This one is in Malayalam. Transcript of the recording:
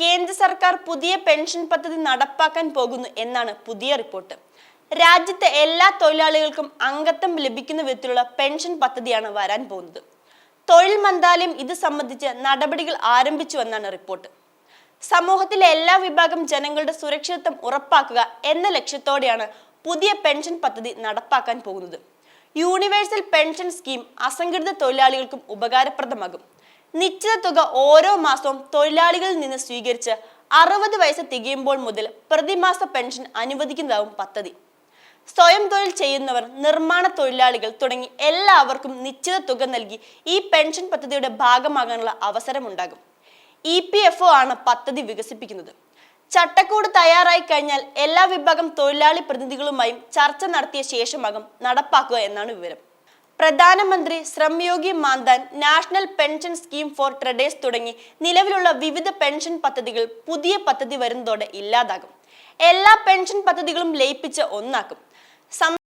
കേന്ദ്ര സർക്കാർ പുതിയ പെൻഷൻ പദ്ധതി നടപ്പാക്കാൻ പോകുന്നു എന്നാണ് പുതിയ റിപ്പോർട്ട്. രാജ്യത്തെ എല്ലാ തൊഴിലാളികൾക്കും അംഗത്വം ലഭിക്കുന്ന വിധത്തിലുള്ള പെൻഷൻ പദ്ധതിയാണ് വരാൻ പോകുന്നത്. തൊഴിൽ മന്ത്രാലയം ഇത് സംബന്ധിച്ച് നടപടികൾ ആരംഭിച്ചുവെന്നാണ് റിപ്പോർട്ട്. സമൂഹത്തിലെ എല്ലാ വിഭാഗം ജനങ്ങളുടെ സുരക്ഷിതത്വം ഉറപ്പാക്കുക എന്ന ലക്ഷ്യത്തോടെയാണ് പുതിയ പെൻഷൻ പദ്ധതി നടപ്പാക്കാൻ പോകുന്നത്. യൂണിവേഴ്സൽ പെൻഷൻ സ്കീം അസംഘടിത തൊഴിലാളികൾക്കും ഉപകാരപ്രദമാകും. നിശ്ചിത തുക ഓരോ മാസവും തൊഴിലാളികളിൽ നിന്ന് സ്വീകരിച്ച് അറുപത് വയസ്സ് തികയുമ്പോൾ മുതൽ പ്രതിമാസ പെൻഷൻ അനുവദിക്കുന്നതാവും പദ്ധതി. സ്വയം തൊഴിൽ ചെയ്യുന്നവർ നിർമ്മാണ തൊഴിലാളികൾ തുടങ്ങി എല്ലാവർക്കും നിശ്ചിത തുക നൽകി ഈ പെൻഷൻ പദ്ധതിയുടെ ഭാഗമാകാനുള്ള അവസരമുണ്ടാകും. ഇ പി എഫ് ഒ ആണ് പദ്ധതി വികസിപ്പിക്കുന്നത്. ചട്ടക്കൂട് തയ്യാറായി കഴിഞ്ഞാൽ എല്ലാ വിഭാഗം തൊഴിലാളി പ്രതിനിധികളുമായും ചർച്ച നടത്തിയ ശേഷമാകും നടപ്പാക്കുക എന്നാണ് വിവരം. Pradhan Mantri Shram Yogi Maandhan national pension scheme for traders തുടങ്ങി നിലവിലുള്ള വിവിധ പെൻഷൻ പദ്ധതികൾ പുതിയ പദ്ധതി വരുന്നതോടെ ഇല്ലാതാകും. എല്ലാ പെൻഷൻ പദ്ധതികളും ലയിപ്പിച്ച് ഒന്നാക്കും.